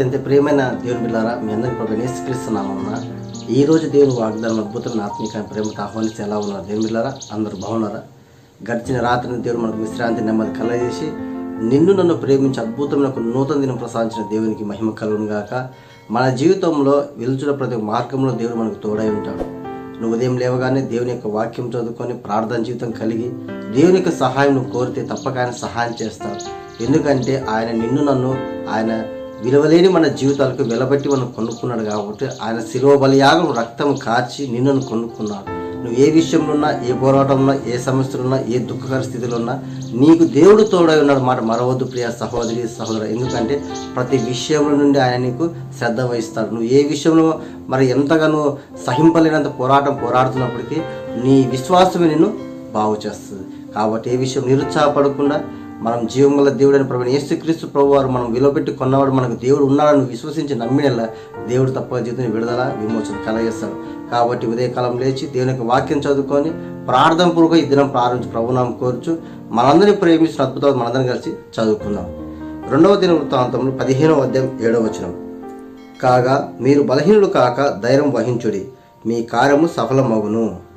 అత్యంత ప్రియమైన దేవుని బిల్లారా మీ అందరికీ ప్రభు ఉన్నా ఈ రోజు దేవుని వాగ్దానం అద్భుతమైన ఆత్మీయ ప్రేమతో ఆహ్వానిస్తే ఎలా ఉన్నారు దేవుని బిల్లారా అందరూ బాగున్నారా? గడిచిన రాత్రిని దేవుడు మనకు విశ్రాంతి నెమ్మది కలగజేసి నిన్ను నన్ను ప్రేమించి అద్భుతమైన ఒక నూతన దినం ప్రసాదించిన దేవునికి మహిమ కలుగును గాక. మన జీవితంలో వెలుచున్న ప్రతి ఒక్క మార్గంలో దేవుడు మనకు తోడై ఉంటాడు. నువ్వు ఉదయం లేవగానే దేవుని యొక్క వాక్యం చదువుకొని ప్రార్థన జీవితం కలిగి దేవుని యొక్క సహాయం నువ్వు కోరితే తప్పక ఆయన సహాయం చేస్తాడు. ఎందుకంటే ఆయన నిన్ను నన్ను ఆయన విలువలేని మన జీవితాలకు వెలబెట్టి మనం కొనుక్కున్నాడు కాబట్టి ఆయన శిలువ బలియాగం రక్తం కార్చి నిన్ను కొనుక్కున్నాడు. నువ్వు ఏ విషయంలో ఉన్నా ఏ పోరాటంలో ఉన్నా ఏ సమస్యలు ఉన్నా ఏ దుఃఖకర స్థితిలో ఉన్నా నీకు దేవుడు తోడై ఉన్నాడు మాట మరవద్దు ప్రియ సహోదరి సహోదరు. ఎందుకంటే ప్రతి విషయంలో నుండి ఆయన నీకు శ్రద్ధ వహిస్తాడు. నువ్వు ఏ విషయంలో మరి ఎంతగానో సహింపలేనంత పోరాటం పోరాడుతున్నప్పటికీ నీ విశ్వాసమే నిన్ను బాగు చేస్తుంది కాబట్టి ఏ విషయం నిరుత్సాహపడకుండా మనం జీవం గల దేవుడైన ప్రభుని యేసుక్రీస్తు ప్రభు వారు మనం విలువపెట్టి కొన్నవాడు మనకు దేవుడు ఉన్నాడని విశ్వసించి నమ్మినలా దేవుడు తప్ప జీవితం విడుదల విమోచన కలగేస్తాడు కాబట్టి ఉదయకాలం లేచి దేవుని యొక్క వాక్యం చదువుకొని ప్రార్థన పూర్వక ఈ దినం ప్రారంభించి ప్రభునామం కోరుచు మనందరినీ ప్రేమించిన అద్భుతాలు మనందరం కలిసి చదువుకుందాం. రెండవ దిన వృత్తాంతంలో పదిహేనవ అధ్యాయం ఏడవ వచనం. కాగా మీరు బలహీనులు కాక ధైర్యం వహించుడి. మీ కార్యము సఫలమగును.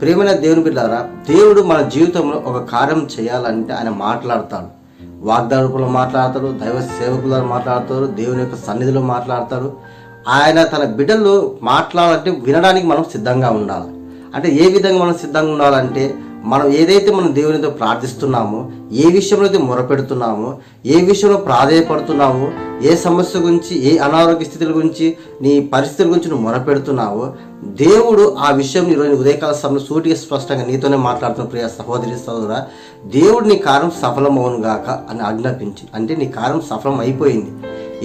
ప్రేమైన దేవుని బిడ్డారా దేవుడు మన జీవితంలో ఒక కార్యం చేయాలంటే ఆయన మాట్లాడతాడు. వాగ్దాడుపులో మాట్లాడతాడు దైవ సేవకుల ద్వారా మాట్లాడతాడు దేవుని యొక్క సన్నిధిలో మాట్లాడతాడు ఆయన తన బిడ్డలు మాట్లాడాలంటే వినడానికి మనం సిద్ధంగా ఉండాలి. అంటే ఏ విధంగా మనం సిద్ధంగా ఉండాలంటే మనం ఏదైతే మనం దేవునితో ప్రార్థిస్తున్నామో ఏ విషయంలో అయితే మొరపెడుతున్నామో ఏ విషయంలో ప్రాధాయపడుతున్నామో ఏ సమస్య గురించి ఏ అనారోగ్య స్థితుల గురించి నీ పరిస్థితుల గురించి నువ్వు మొరపెడుతున్నావో దేవుడు ఆ విషయం ఈరోజు ఉదయకాల సమయంలో సూటిగా స్పష్టంగా నీతోనే మాట్లాడుతున్న ప్రియ సహోదరి సహోదర దేవుడు నీ కార్యం సఫలమవును గాక అని ఆజ్ఞాపించి అంటే నీ కార్యం సఫలం అయిపోయింది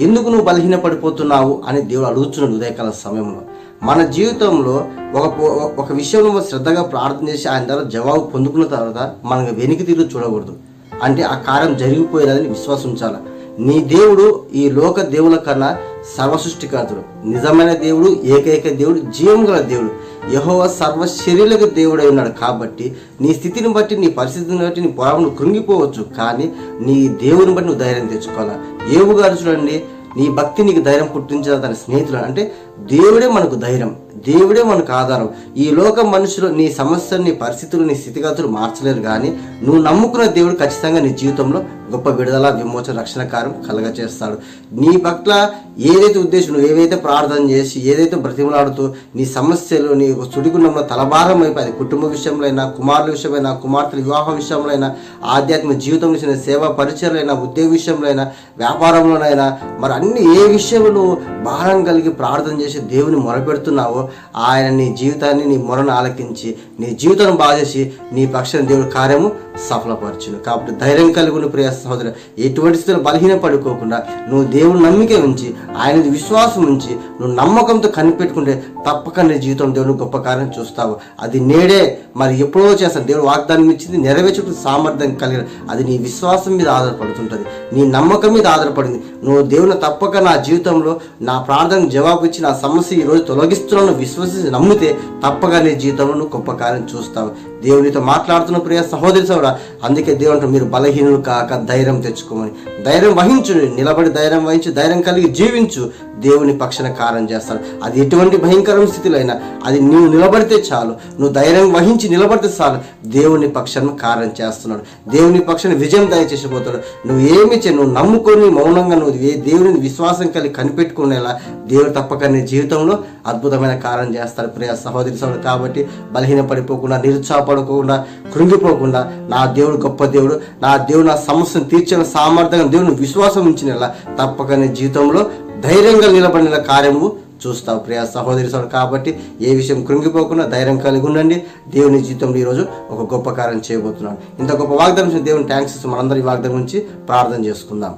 ఎందుకు నువ్వు బలహీన పడిపోతున్నావు అని దేవుడు అడుగుతున్నాడు ఉదయకాల సమయంలో? మన జీవితంలో ఒక ఒక విషయంలో మనం శ్రద్ధగా ప్రార్థన చేసి ఆయన ద్వారా జవాబు పొందుకున్న తర్వాత మనం వెనక్కి తిరిగి చూడకూడదు. అంటే ఆ కార్యం జరిగిపోయినదని విశ్వాసం ఉంచాలి? నీ దేవుడు ఈ లోక దేవుల కన్నా సర్వసృష్టికర్తుడు. నిజమైన దేవుడు ఏకైక దేవుడు జీవం గల దేవుడు. యహోవ సర్వ శరీరులకు దేవుడై ఉన్నాడు కాబట్టి నీ స్థితిని బట్టి నీ పరిస్థితిని బట్టి నీ పొలం కృంగిపోవచ్చు. కానీ నీ దేవుని బట్టి నువ్వు ధైర్యం తెచ్చుకోవాలా? ఏవు గారు చూడండి నీ భక్తి నీకు ధైర్యం పుట్టించిన తన స్నేహితులు అంటే దేవుడే మనకు ధైర్యం. దేవుడే మనకు ఆధారం. ఈ లోక మనుషులు నీ సమస్యలు నీ పరిస్థితులు నీ స్థితిగతులు మార్చలేరు కానీ నువ్వు నమ్ముకున్న దేవుడు ఖచ్చితంగా నీ జీవితంలో గొప్ప విడుదల విమోచన రక్షణ కార్యం కలగ చేస్తాడు నీ పట్ల ఏదైతే ఉద్దేశం నువ్వు ఏవైతే ప్రార్థన చేసి ఏదైతే బ్రతిమలాడుతూ నీ సమస్యలు నీ చుడిగుండంలో తలభారం అయిపోయింది కుటుంబ విషయంలో అయినా కుమారుల విషయమైనా కుమార్తెల వివాహ విషయంలో అయినా ఆధ్యాత్మిక జీవితం విషయంలో సేవా పరిచయాలైనా ఉద్యోగ విషయంలో అయినా వ్యాపారంలోనైనా మరి అన్ని ఏ విషయంలో నువ్వు భారం కలిగి ప్రార్థన చేసి దేవుని మొరపెడుతున్నావో ఆయన నీ జీవితాన్ని నీ మొరను ఆలకించి నీ జీవితాన్ని బాగా చేసి నీ పక్షాన్ని దేవుడి కార్యము సఫలపరచును. కాబట్టి ధైర్యం కలిగి ఉన్న ప్రియ సహోదరు ఎటువంటి స్థితిలో బలహీన పడుకోకుండా నువ్వు దేవుని నమ్మిక ఉంచి ఆయన విశ్వాసం ఉంచి నువ్వు నమ్మకంతో కనిపెట్టుకుంటే తప్పక నీ జీవితం దేవుని గొప్ప కార్యం చూస్తావు. అది నేడే మరి ఎప్పుడో చేస్తాను దేవుడు వాగ్దానం ఇచ్చింది నెరవేర్చుకు సామర్థ్యం కలిగిన అది నీ విశ్వాసం మీద ఆధారపడుతుంటుంది. నీ నమ్మకం మీద ఆధారపడింది. నువ్వు దేవుని తప్పక నా జీవితంలో నా ప్రార్థనకు జవాబు ఇచ్చి నా సమస్య ఈరోజు తొలగిస్తున్నాను విశ్వసించి నమ్మితే తప్పక నీ జీవితంలో నువ్వు గొప్ప కార్యం చూస్తావు. దేవునితో మాట్లాడుతున్న ప్రియ సహోదరి కూడా అందుకే దేవుడు మీరు బలహీనులు కాక ధైర్యం తెచ్చుకోమని. ధైర్యం వహించు నిలబడి ధైర్యం వహించి ధైర్యం కలిగి జీవించు. దేవుని పక్షన కార్యం చేస్తాడు. అది ఎటువంటి భయంకరమైన స్థితిలో అయినా అది నువ్వు నిలబడితే చాలు. నువ్వు ధైర్యం వహించి నిలబడితే చాలు. దేవుని పక్షాన్ని కార్యం చేస్తున్నాడు. దేవుని పక్షాన్ని విజయం దయచేసిపోతాడు. నువ్వు ఏమి చే నువ్వు నమ్ముకొని మౌనంగా నువ్వు ఏ దేవుని విశ్వాసం కలిగి కనిపెట్టుకునేలా దేవుడు తప్పక నీ జీవితంలో అద్భుతమైన కార్యం చేస్తాడు. ప్రియ సహోదరి సహోదరు కాబట్టి బలహీన పడిపోకుండా నిరుత్సాహపడకుండా కృంగిపోకుండా నా దేవుడు గొప్ప దేవుడు నా దేవుడు నా సమస్యను తీర్చిన సామర్థ్యంగా దేవుని విశ్వాసం ఉంచినలా తప్పక నీ జీవితంలో ధైర్యంగా నిలబడిన కార్యము చూస్తావు ప్రియ సహోదరి సోదరు కాబట్టి ఏ విషయం కృంగిపోకుండా ధైర్యం కలిగి ఉండండి. దేవుని జీవితంలో ఈరోజు ఒక గొప్ప కార్యం చేయబోతున్నాడు ఇంత గొప్ప వాగ్దానం దేవుని థ్యాంక్స్ మనందరి వాగ్దానం గురించి ప్రార్థన చేసుకుందాం.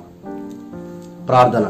ప్రార్థన.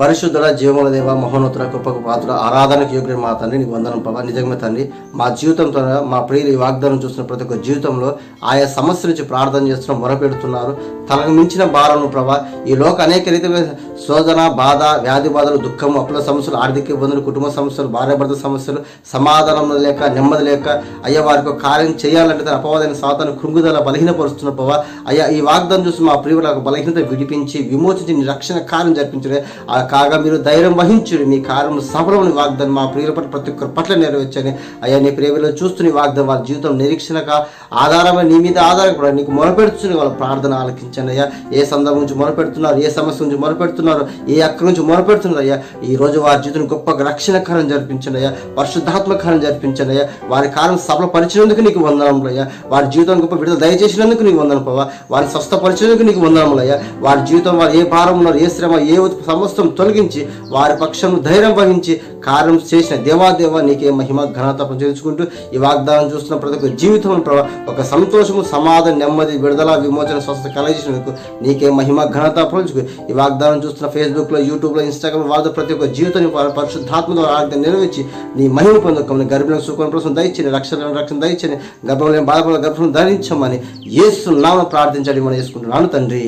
పరిశుద్ధుల జీవముల దేవ మహోన్నతుల కృపకు పాత్ర ఆరాధనకు యోగ్యుడు మా తండ్రి నీకు వందనం ప్రభా. నిజంగా తండ్రి మా జీవితంతో మా ప్రియులు ఈ వాగ్దానం చూస్తున్న ప్రతి ఒక్క జీవితంలో ఆయా సమస్య నుంచి ప్రార్థన చేస్తున్న మొరపెడుతున్నారు. తనకు మించిన భారము ప్రభా ఈ లోక అనేక రీతిలో శోధన బాధ వ్యాధి బాధలు దుఃఖం అప్పుల సమస్యలు ఆర్థిక ఇబ్బందులు కుటుంబ సమస్యలు భార్యాభర్త సమస్యలు సమాధానం లేక నెమ్మది లేక అయ్యా వారికి ఒక కార్యం చేయాలంటే తన అపవాదైన సాతాను కృంగుదల బలహీనపరుస్తున్న ప్రభా అయ్యా ఈ వాగ్దానం చూసి మా ప్రియుల బలహీనత విడిపించి విమోచించి రక్షణ కార్యం జరిపించడే ఆ కాగా మీరు ధైర్యం వహించుడి. మీ కార్యము సఫలమని వాగ్దానం మా ప్రియుల పట్ల ప్రతి ఒక్కరి పట్ల నెరవేర్చని అయ్యా నీ ప్రేమలో చూస్తున్న ఈ వాగ్దానం వాళ్ళ జీవితం నిరీక్షణగా ఆధారమైన నీ మీద ఆధారపడ నీకు మొరపెడుతున్న వాళ్ళ ప్రార్థన ఆలకించండి అయ్యా. ఏ సందర్భం నుంచి మొరపెడుతున్నారు ఏ సమస్య నుంచి మొరపెడుతున్నారు ఏ అక్కడి నుంచి మొరపెడుతున్నారు అయ్యా ఈ రోజు వారి జీవితం గొప్ప రక్షణ జరిపించండి అయ్యా పరిశుద్ధాత్మకరం జరిపించండి అయ్యా. వారి కార్యం సఫలపరిచినందుకు నీకు వందనములయ్యా వారి జీవితం గొప్ప విడుదల దయచేసినందుకు నీకు వందనం పోవా వారిని స్వస్థపరిచినందుకు నీకు వందనములయ్యా వారి జీవితం వారు ఏ భారం ఉన్నారు ఏ శ్రమ ఏ సమస్తం తొలగించి వారి పక్షం ధైర్యం వహించి కార్యం చేసిన దేవాదేవ నీకే మహిమ ఘనత ప్రచురించుకుంటూ ఈ వాగ్దానం చూస్తున్న ప్రతి ఒక్క జీవితం ప్రభా ఒక సంతోషము సమాధానం నెమ్మది విడుదల విమోచన స్వస్థ కలగించినందుకు నీకే మహిమ ఘనత ప్రచుకు ఈ వాగ్దానం చూస్తున్న ఫేస్బుక్లో యూట్యూబ్లో ఇన్స్టాగ్రామ్ వాళ్ళ ప్రతి ఒక్క జీవితాన్ని పరిశుద్ధాత్మ ద్వారా ఆజ్ఞ నెరవేర్చి నీ మహిమ పొందుకోమని గర్భిణులకు సుఖం కోసం దయచని రక్షణ రక్షణ దయచని గర్భంలో బాధపడ గర్భం ధరించమని ఏస్తున్నామని ప్రార్థించడం మనం వేసుకుంటున్నాను తండ్రి.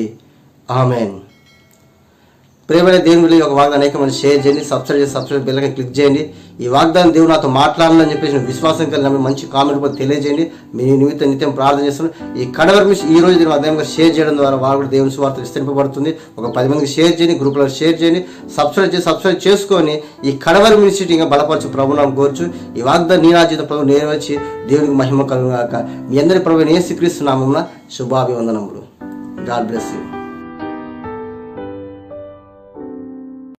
ఆమెన్. ప్రేమైన దేవుని వెళ్ళి ఒక వాగ్దానం అనేక మంది షేర్ చేయండి సబ్స్క్రైబ్ చేసి సబ్స్క్రైబ్ బెల్లకని క్లిక్ చేయండి. ఈ వాగ్దానం దేవుడు నాతో మాట్లాడాలని చెప్పేసి విశ్వాసం కలిగిన మంచి కామెంట్ కూడా తెలియజేయండి. మీ నిమిత్తం నిత్యం ప్రార్థన చేస్తున్నాను. ఈ కడవరకు ఈ రోజు దీని అధ్యాయంగా షేర్ చేయడం ద్వారా వారు కూడా దేవుని సువార్త విస్తరింపబడుతుంది. ఒక పది మందికి షేర్ చేయండి గ్రూప్లో షేర్ చేయండి. సబ్స్క్రైబ్ చేసి సబ్స్క్రైబ్ చేసుకొని ఈ కడవరి మినిస్ట్రీ ఇంకా బలపరచు ప్రభు నాకు కోరుచు. ఈ వాగ్దానం నీ రాజ్యత ప్రభు వచ్చి దేవునికి మహిమ కలుగాక మీ అందరి ప్రభు నేను క్రీస్తు నామమున శుభాభివందనములు. God bless you